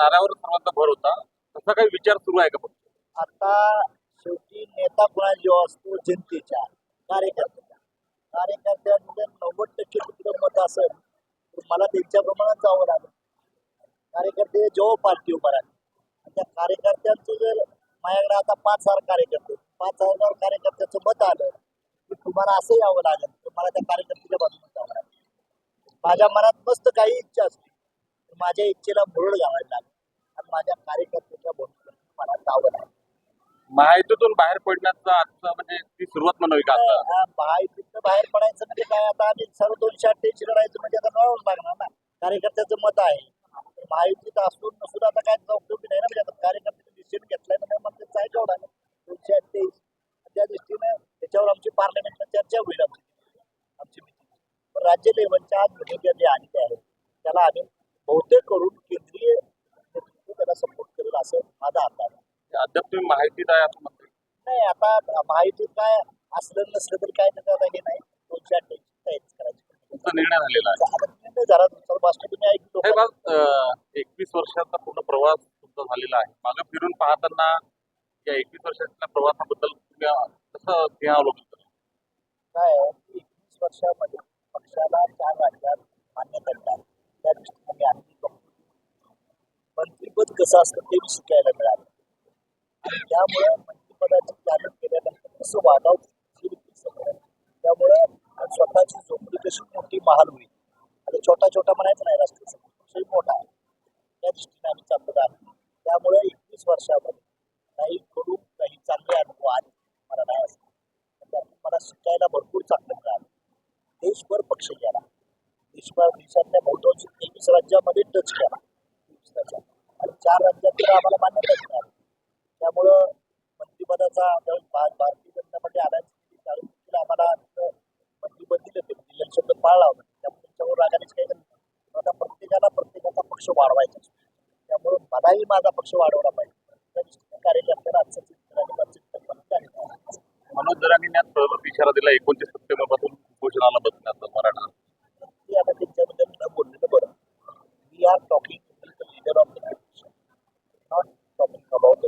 नाऱ्यावर सर्वांचा भर होता. तसा काही विचार सुरू आहे का पण? आता शेवटी नेता कुणा जेव्हा असतो जनतेच्या कार्यकर्त्याच्या कार्यकर्त्यांमध्ये नव्वद टक्के कुठलं मत असेल तर मला त्यांच्या प्रमाणात जावं लागेल. कार्यकर्ते जेव्हा पार्टी उभा राहते त्या कार्यकर्त्यांचं जर माझ्याकडे आता पाच हजार कार्यकर्ते पाच हजार कार्यकर्त्याचं मत आलं की तुम्हाला असं यावं लागेल तर मला त्या कार्यकर्त्याच्या बाजूने जावं लागेल. माझ्या मनात मस्त काही इच्छा असली माझ्या इच्छेला मुरड घालायला लागेल. माझ्या कार्यकर्त्याच्या मला जावं लागेल. महायुतीतून बाहेर पडण्याचा आजचा म्हणजे ती सुरुवात म्हणावी का महायुतीतनं बाहेर पडायचं म्हणजे काय? आता आम्ही सर्व दोनशे अठ्ठ्याऐंशी लढायचं म्हणजे आता लढावंच लागणार ना. कार्यकर्त्याचं मत आहे. महायुतीत असून नसून आता काय उपयोगी नाही ना. म्हणजे आता कार्यकर्त्याने डिसिजन घेतलाय म्हणजे मग ते जायचं एवढा दोनशे अठ्ठ्याऐंशी त्या दृष्टीने त्याच्यावर आमची पार्लमेंटला चर्चा होईल आमची. पण राज्य लेवलच्या आज भूमिका जे आलेले आहेत त्याला आम्ही बहुतेक करून केंद्रीय नेतृत्व त्याला सपोर्ट करेल असं माझा अंदाज आहे अद्याप तुम्ही माहितीत आहे असं म्हणते नाही आता महायुतीत काय असलं नसलं तरी काय त्याचं आता हे नाही. दोनशे अठ्ठ्याऐंशी तयारीच करायची. तुमचा निर्णय झालेला आहे. आता निर्णय झाला तुमचा. भाषण तुम्ही ऐकलो बघ एकवीस वर्षाचा पूर्ण प्रवास तुमचा झालेला आहे. मागे फिरून पाहताना या एकवीस वर्षाच्या प्रवासाबद्दल तुम्ही कसं ध्यान काय आहे की एकवीस वर्षामध्ये पक्षाला चार राज्यात मान्यता मिळाली त्या दृष्टीने मी आणखी गंभीर मंत्रीपद कसं असतं ते मी शिकायला मिळालं. त्यामुळे मंत्रिपदाची चालक केल्यानंतर कसं वागावं हे त्यामुळे स्वतःची झोपडी कशी मोठी महाल होईल? आता छोटा छोटा म्हणायचं नाही राष्ट्रीय विषय मोठा आहे. त्या दृष्टीने आम्ही चालत आहे त्यामुळे एकवीस वर्षामध्ये काही करून काही चांगले अनुभव आले. मला नाही असं त्यातून मला शिकायला भरपूर चांगलं मिळालं. देशभर पक्ष गेला. देशभर देशातल्या बहुतांश तेवीस राज्यामध्ये टच केला. आणि चार राज्यात आम्हाला मान्यता मिळाली. त्यामुळं मंत्रिपदाचा भारतीय जनता पार्टी आल्याची त्यावेळेस आम्हाला मंत्रिपद दिलं ते म्हणजे दिलेलं शब्द पाळला होता. त्यामुळे त्यांच्यावर रागानेच काही नाही. आता प्रत्येकाला प्रत्येकाचा पक्ष वाढवायचा त्यामुळे त्यामुळं मलाही माझा पक्ष वाढवला पाहिजे. त्या कार्यकर्त्याला आजचं चिंतन आणि चिंतन मनोज जरांनी यात इशारा दिला एकोणतीस सप्टेंबरपासून उपोषणाला बसण्याचा मराठा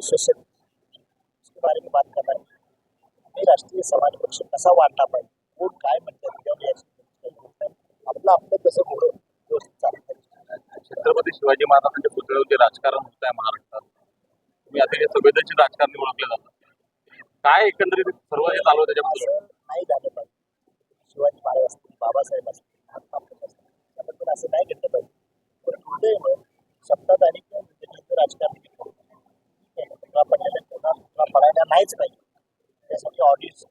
सोसायटी इसके बारे में बात करना है मी राष्ट्रीय समाज पक्ष कसा वाढला पाहिजे? कोण काय म्हणतात. आपलं आपलं कसं व्यवस्थित चाललं पाहिजे छत्रपती शिवाजी महाराजांच्या पुतळ्यावरती राजकारण होत आहे महाराष्ट्रात. तुम्ही अतिशय संवेदनशील राजकारणी ओळखले जातात. काय एकंदरीत सर्व जे चालू त्याच्याबद्दल नाही झालं पाहिजे. शिवाजी महाराज असतील बाबासाहेब असतील महात्मा फुले असतील त्याबद्दल असं नाही नाहीच पाहिजे त्यासाठी ऑडिट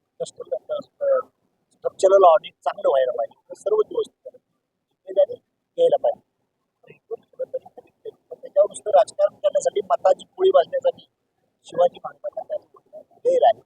स्ट्रक्चरल ऑडिट चांगलं व्हायला पाहिजे. तर सर्व गोष्टी जिम्मेदारी घ्यायला पाहिजे. पण त्याच्यावर नुसतं राजकारण करण्यासाठी मताची पोळी वाजण्यासाठी शिवाजी महाराजांना काही आहे.